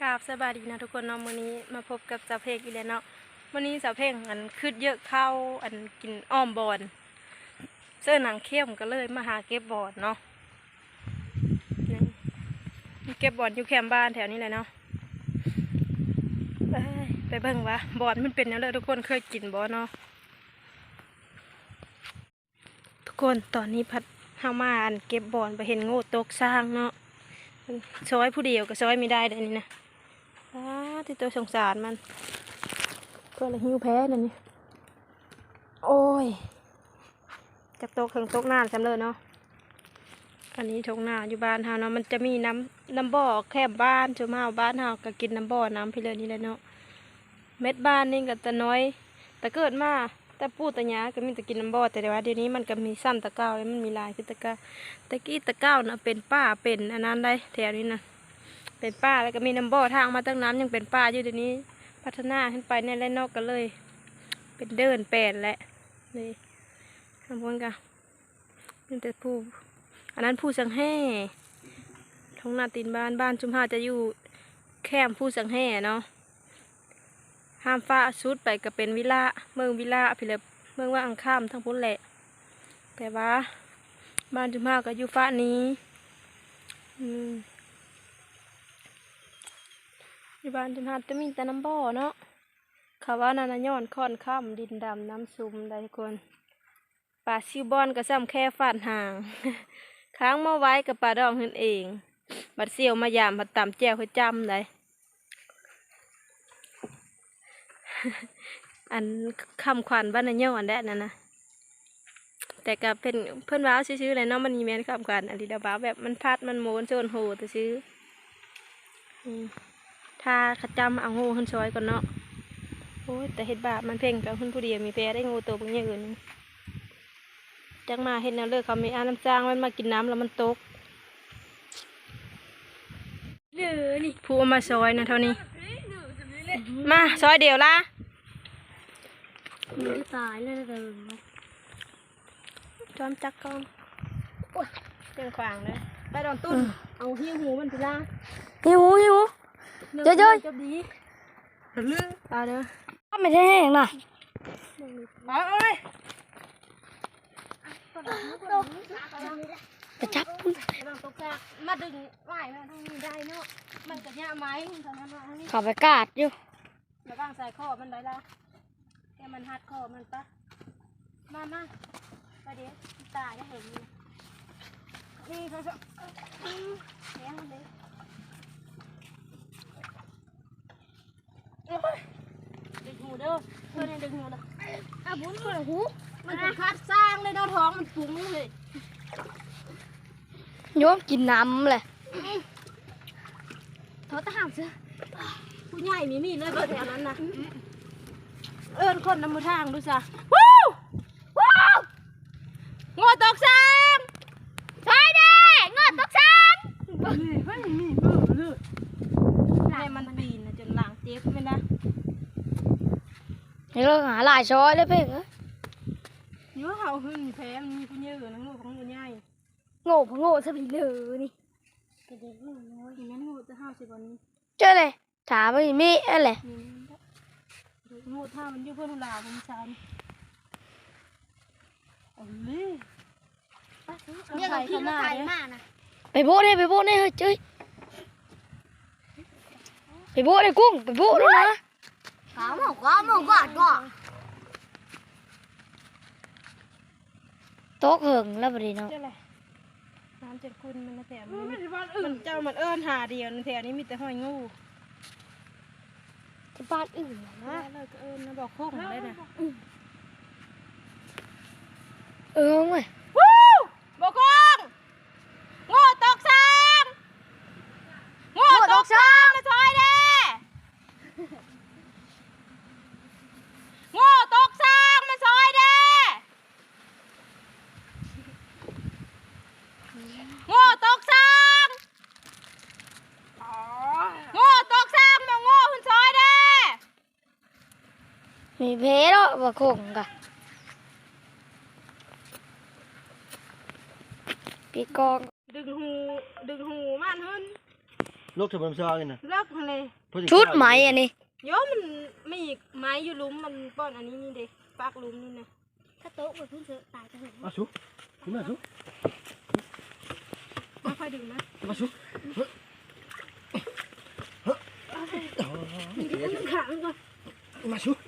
กราบสบายดีนะทุกคนเนาะมื้อนี้มาพบกับสาวเพลงอีกแล้วเนาะมื้อนี้สาวเพลงอันคืดเยอะเข้าอันกินอ้อมบอนเสื้อหนังเข้มก็เลยมาหาเก็บบอนเนาะนี่มีเก็บบอนอยู่แคมป์บ้านแถวนี้แหละเนาะไปไปเบิ่งวะบอนมันเป็นยังไงทุกคนเคยกินบ่เนาะทุกคนตอนนี้พัดเฮามาอันเก็บบอนไปเห็นโง่ตกสร้างเนาะซอยผู้เดียวก็ซอยไม่ได้เดี๋ยวนี้นะ อ้าที่ตัวสงสารมันก็เลยหิวแพ้นั่นนี่โอ้ยจากโต๊ะถึงโต๊ะหน้าสำเร็จเนาะอันนี้ทงหน้าอยู่บ้านเฮาเนาะมันจะมีน้ำน้ำบ่อแคบบ้านชาวมาบ้านเฮาก็กินน้ำบ่อน้ำพี่เลยนี่แหละเนาะเม็ดบ้านนี่ก็แต่น้อย แต่เกิดมาแต่ปูแต่หยาก็มีแต่กินน้ำบ่อแต่เดี๋ยวว่าเดี๋ยวนี้มันก็มีซ้ำตะเก้าแล้วมันมีหลายคือตะเก้าตะกี้ตะเก้านะเป็นป้าเป็นอันนั้นได้แถวนี้นะ เป็นป้าแล้วก็มีน้ำบ่อทางมาตั้งน้ำยังเป็นป้าอยู่เดี๋ยวนี้ พัฒนาขึ้นไปในและนอกกันเลย เป็นเดินแปลนแหละนี่ข้างบนกันเป็นแต่ผู้อันนั้นผู้สังแห่ท้องนาตีนบ้านบ้านจุมพาจะอยู่แคมผู้สังแห่เนาะห้ามฟ้าชุดไปก็เป็นวิลาเมืองวิลาพี่เลยเมืองว่าอังคามทั้งพุ่นแหละ แต่ว่า บ้านจุมาก็อยู่ฟ้านี้ อืม อยู่บ้านจุมาจะมีแต่น้ำบ่อเนาะเขาว่านานาย้อนค่อนข้ามดินดำน้ำซุมได้ทุกคนป่าซิวบอนก็ซ้ำแค่ฝาดห่างค้างมาไว้กับปลาดองขึ้นเอง บัดเสียวมายามบัดตำแจ้วเพื่อจำได้อันคำขวัญบ้านนาย้อนได้นั่นนะแต่ก็เป็นเพื่อนว้าวซื้อๆเลยเนาะมันมีแมนขับกันอันนี้ดาบ้าแบบมันพัดมันโมนโซนโหแต่ซื้ออืม ถ้าขจำเอางูขึ้นซอยก่อนเนาะโอ้ยแต่เห็ดบาปมันเพ่งกับขึ้นผู้เดียวมีแพรได้งูตัวบางอย่างอื่นจังมาเห็ดแนวเลิกเขามีอาน้ำจ้างมันมากินน้ำแล้วมันตกเลือนี่ผู้เอามาซอยนะเท่านี้ มาซอยเดียวละมันจะตายเลยเดิมจอมจักก่อนโอ้ยเตียงขวางเลยไปดอนตุ้นเอาหิ้วหูมันไปล่าหิวหิว เจ้ยจะดีเลือเอาเด้อก็ไม่ได้แห้งนะเอาเอาเลยจะจับพุ่นลองตกแกมาดึงไหวนะดึงนี่ได้เนาะ มันก็เนี่ยไม้เท่านั้นเนาะอันนี้เขับไปกาดอยู่ระวังใส่คอมันได้ละแค่มันหัดคอมันปะมามาไปเดี๋ยวตาจะเห็นนี่นี่เขาจะเลี้ยงมันเลยโอ้ย ดึงหูเด้อเพื่อนให้ดึงหูเด้ออาบุญคนหูมันจะคัดสร้างเลยเนาะท้องมันปุ้งเลยโยมกินน้ำเลยเขาตามเสือผู้ใหญ่มีมีดเลยเบอร์แถวนั้นนะเอิญคนนำมือทางดูซะว้าวว้าวงอตกสร้าง ใช่เด้งอดตกช้าง ไม่มีเบอร์เลยให้มันปีนนะจนหลังเจ็บไม่นะ นี่เราหาหลายช้อยเลยเพ่งเอ้ยเยอะเห่าหึ่งแพ้มันมีผู้เยอะนะงูของงูใหญ่โง่พะโง่สบิเลยนี่กระเด็นงูน้อยอย่างนั้นงูจะห้าวสิวันนี้เจ้าเลยถามว่ามีอะไรนี่งูท่ามันอยู่เพื่อนหลาผมชานเอาเลยเรียกพี่มาถ่ายมากนะไปโบ้เนี่ยไปโบ้เนี่ยเฮ้ยเจ้ยไปโบ้เนี่ยกุ้งไปโบ้ด้วยนะ ขาหมกก็หมกก็ก็โต๊ะเหิงแล้วประเดี๋ยวเนาะ เจ้าอะไรน้ำเจ็ดคุณมันนะแถวมันมันเจ้ามันเอิ้นหาเดียวในแถวนี้มีแต่หอยงูที่บ้านอื่นน่ะนะนะเลยก็เอิ้นนะบอกโค้งเลยนะ เออเว้ย วู้บอกโค้งงูตกซ้ำงูตกซ้ำมาซอยเด้งูตกซ้ำมาซอยเด้งูตกซ้ำงูตกซ้ำมางูคุณซอยเด้ มีเพแล้วว่าคงกะปีกองดึงหูดึงหูมันหึ่นลูกทำมันซางนี่นะเลิกทะเลชุดไหมอันนี้โยมมันไม่อีกไม้อยู่หลุมมันป้อนอันนี้นี่เด็กปากหลุมนี่นะถ้าโต๊ะบนพื้นเสือตายจะเห็นมาชุขึ้นมาชุไม่ค่อยดึงนะมาชุมันขามันก่อนมาชุมาชุ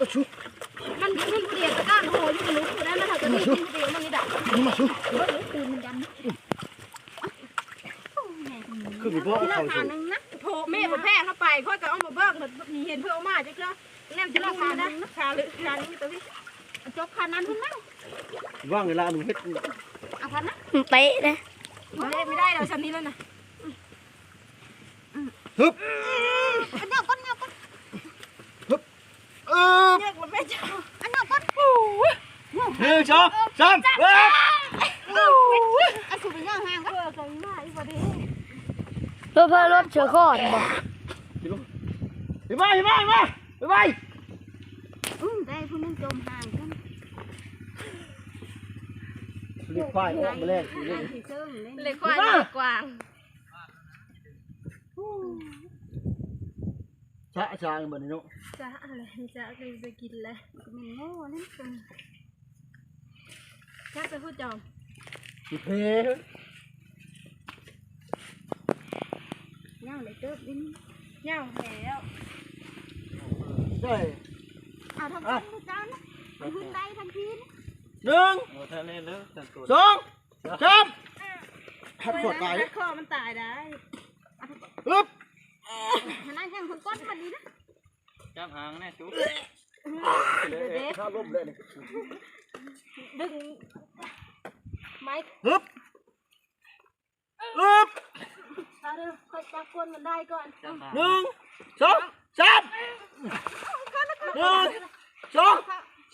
มันมันผู้เดียวตะก้านโหอยู่กับหลุมอยู่ได้มาถ้าจะมีผู้เดียวมันนี่ดักมาชุตื่นมันยันโอ้แม่คนนี้คือมีพ่อเขากสูทางนะโผล่แม่ผมแพ้เข้าไปค่อยก็เอามาเบิกมันมีเห็นเพื่อเอามาจ้ะเจ้าแนมจะลงมานะขาหรือขานี้ตัวพี่จบคันนั้นพุ่นนั่งว่างเวลาหนึ่งเฮ็ดเอาคันนะเป๊ะนะไม่ได้ไม่ได้เราชั้นนี้แล้วนะฮึบ อันเดียวก้นเดียวก้น เออเรียกมันไม่เจ้าอันเดียวก้นหนึ่งสองสามเฮ้ยอันสูบไปย่างห่างก็เพื่อกันมาอีกประเดี๋ยวรถเพื่อรถเชือก่อนบ่ไปไปไปไปไปไปอืมได้พุ่นนึงจมห่างกันเรียกควายออกมาแรกห่างที่เชิงเลยเล็กกว่าเล็กกว่าชะชาง เหมือนนี้เนาะจะอะไรจะเคยจะกินเลยก็มันโง่นั่นคือจะไปพูดจอมสิเพย่างเลยเติบดิ นเน่าแล้วได้เอาทำกันทุกจานนะไปพุ่นได้ทันทีนะหนึ่งสองสามหัดขวดตายคอมันตายได้ฮึบขนาดยังคนก้นพอดีนะจับหางแน่จุ๊บข้าล้มเลยนี่ดึงไม้ฮึบฮึบเอาเดี๋ยวค่อยจับคนมันได้ก่อนจับหางหนึ่งสองสามหนึ่งสอง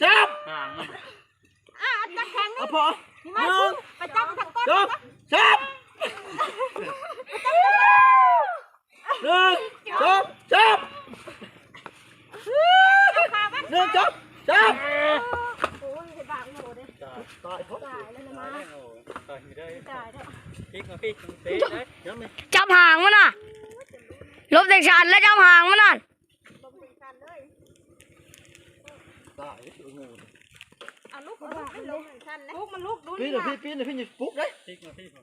สามหางมันอะอันจะแข็งนี่เอาพอหนึ่งไปจับทางก้นสองสาม หนึ่งสองสามหนึ่งสองสามโอ้ยเห็นบางโหเด้ตายเพราะตายแล้วนะมาโอ้ต่อยไม่ได้ตายแล้วพลิกมาพลิกเตะได้ยังไม่จับหางมันน่ะลบเด็กชันแล้วจับหางมันน่ะตายโอ้โหเอาลูกเอาลูกให้ลงชั้นนะลูกมันลูกดูพี่นี่เดี๋ยวนะพี่พี่เดี๋ยวพี่จะปุ๊บเลยพลิกมาพลิกมา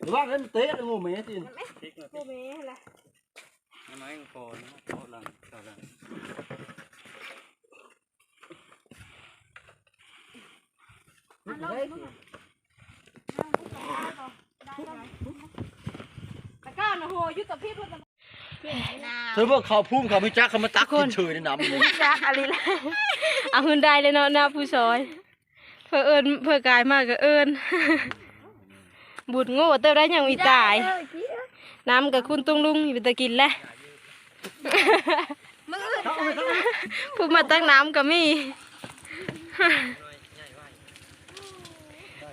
หรือว่าเล่นเตะโง่เหม่จีนพลิกมาพโมลิกเมอะไรไม้คอนะคอหลังคอหลังตะก้านะโหยุกับพี่พูดกันเธอบอกเขาพุ่มเขาไม่จักเขามาตักกินเฉยในน้ำเลยจ้าอะไรล่ะเอาหืนได้เลยเนาะหน้าผู้ซอย เพื่อเอิญเพื่อกายมากก็เอิญ บุญโง่เติมได้ยังมีตาย น้ำกับคุณตุงลุงอยู่ตะกินแล้วพูดมาตั้งน้ำก็มี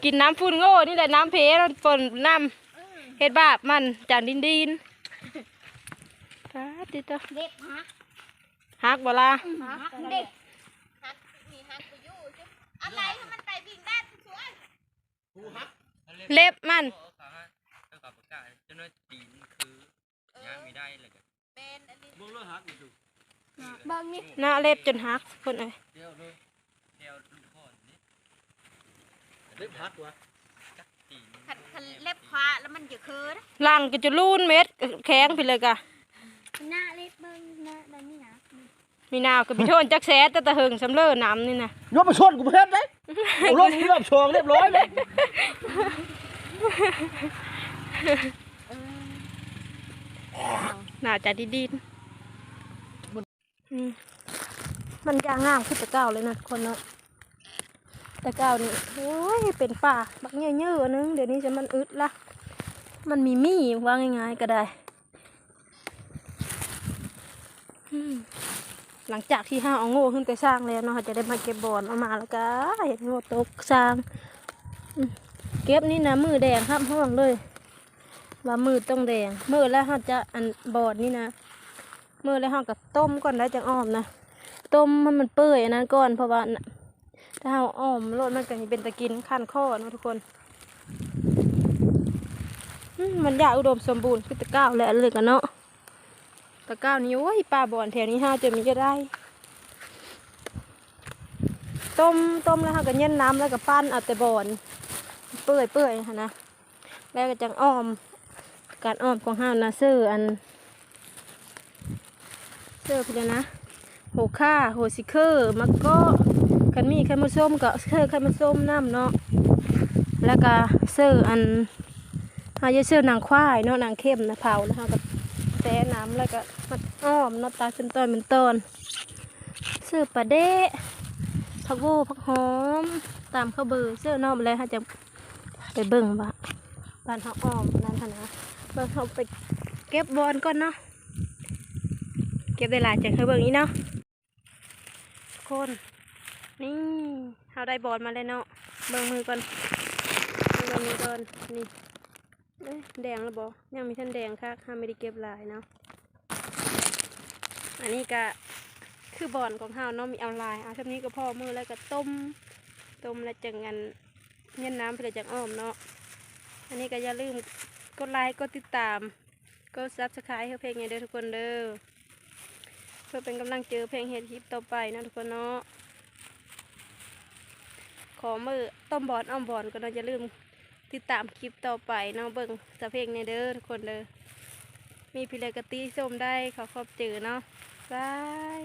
กินน้ำฟุ้นโง่นี่แหละน้ำเพรฝนน้ำเฮ็ดบาปมันจานดินดินตาติตาเด็กฮะฮักบ่ล่ะฮักเด็กฮักมีฮักไปอยู่ใช่อะไรให้มันไปวิ่งได้สวยเล็บมันขาแล้วกับปาก เล็บุ้งเลือหันหน้าเล็บจนฮักคนเอ้ยเล็บหักวะเล็บควาแล้วมันจะคือนะล่างก็จะลูนเม็ดแข็งไปเลยกะหน้าเล็บเบิ้งหน้าแบบนี้นะมีนาวก็มีโทนจักแสแต่ตะเหิงสำเร็จน้ำนี่นะยกมาชนกูเพิ่มเลย เอาลงเริ่มโชว์เรียบร้อยเลยน่าจะดีดีอืมมันยางงามขึ้นตะเก้าเลยนะทุกคนเนาะตะเก้านี่โอ้ยเป็นป่าบักเงี้ยๆนึงเดี๋ยวนี้จะมันอึดละมันมีมี่ว่าง่ายๆก็ได้อืม หลังจากที่ห้าเอาโง่ขึ้นไปสร้างแล้วเนาะจะได้มาเก็บบอนเอามาแล้วก็เห็นโง่ตกสร้าง เก็บนี่นะมือแดงครับห้องเลย ว่ามือต้องแดงมือแล้วเราจะอันบอดนี่นะมือแล้วเราก็ต้มก่อนแล้วจังอ้อมนะต้มให้มันเปื่อยอันนั้นก่อนเพราะว่าถ้าเราอ้อมโลดมันก็จะเป็นตะกินขั้นข้อนะทุกคนมันยากอุดมสมบูรณ์คือตะก้าวและเลยกันเนาะ ตะก้าวนี้โอ้ยปลาบ่อนแถวนี้ห้าจะมีก็ได้ ต้มต้มแล้วค่ะก็เย็นน้ำแล้วก็ปั้นเอาแต่บ่อนเปื่อยเปื่อยค่ะนะแล้วก็จังอ้อม การอ้อมของห้าวนะเสื้ออันเสื้อพี่เลยนะโหค่าโหซิเคอร์มักก็คันมีไข่มาส้มก็เสื้อไข่มาส้มน้ำเนาะแล้วก็เสื้ออันหาเยเสื้อนางควายเนาะนางเข้มนะเผาแล้วค่ะก็ แต้น้ำแล้วก็มัดอ้อมนาตาเป็นตอนเป็นตอนเสื้อปลาเดะผักโวผักหอม ตามข้าวเบอร์เสื้อนอกเลยค่ะจะไปเบิ่งบ่าบ้านเขาอ้อมนั่นนะเบิ่งเขาไปเก็บบอลก่อนเนาะเก็บได้หลายจากเคยเบิ่งนี้เนาะคนนี่เขาได้บอลมาแล้วเนาะเบิ่งมือก่อนเบิ่งมือก่อนนี่ เอ้ยแดงแล้วบอยังมีท่านแดงค่ะข้าไม่ได้เก็บลายเนาะอันนี้ก็คือบอลของเฮาเนาะมีเอาลายเอาเท่านี้ก็พอมือแล้วก็ต้มต้มแล้วจังงันเย็นน้ำเพื่อจังอ้อมเนาะอันนี้ก็อย่าลืมกดไลค์กดติดตามกดซับสไครต์ให้เพลงนี้เด้อทุกคนเด้อเพื่อเป็นกำลังเจอเพลงเฮดคลิปต่อไปนะทุกคนเนาะขอมือต้มบอลอ้อมบอลก็เนาะอย่าลืม ติดตามคลิปต่อไปเนาะเบิ่งสะเพลงนี้เด้อทุกคนเด้อมีพิเลกตีส้มได้ขอขอบเจอเนาะบาย